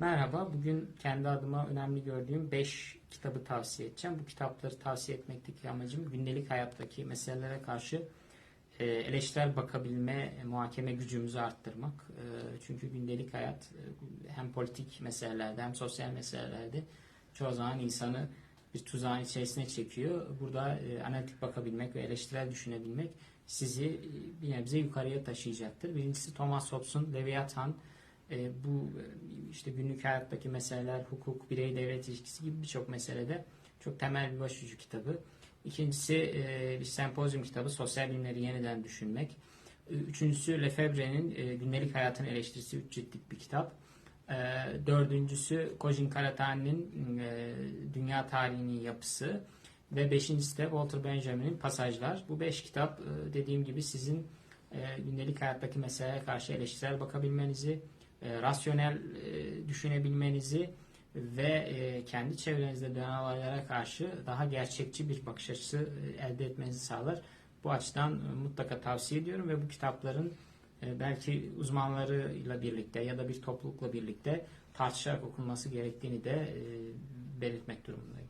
Merhaba, bugün kendi adıma önemli gördüğüm 5 kitabı tavsiye edeceğim. Bu kitapları tavsiye etmekteki amacım gündelik hayattaki meselelere karşı e, eleştirel bakabilme, e, muhakeme gücümüzü arttırmak. E, Çünkü gündelik hayat hem politik meselelerde hem sosyal meselelerde çoğu zaman insanı bir tuzağın içerisine çekiyor. Burada analitik bakabilmek ve eleştirel düşünebilmek sizi bir nebze yukarıya taşıyacaktır. Birincisi Thomas Hobbes'un Leviathan, e, bu e, işte günlük hayattaki meseleler, hukuk, birey devlet ilişkisi gibi birçok meselede çok temel bir başucu kitabı. İkincisi e, bir sempozyum kitabı, sosyal bilimleri yeniden düşünmek. Üçüncüsü Lefebvre'nin e, gündelik hayatın eleştirisi, üç ciltlik bir kitap. Dördüncüsü Kojin Karatani'nin dünya tarihinin yapısı. Ve beşincisi de Walter Benjamin'in Pasajlar. Bu beş kitap dediğim gibi sizin e, gündelik hayattaki meseleye karşı eleştirel bakabilmenizi, e, rasyonel e, düşünebilmenizi ve e, kendi çevrenizde dönen olaylara karşı daha gerçekçi bir bakış açısı e, elde etmenizi sağlar. Bu açıdan mutlaka tavsiye ediyorum ve bu kitapların belki uzmanlarıyla birlikte ya da bir toplulukla birlikte tartışarak okunması gerektiğini de belirtmek durumundayım.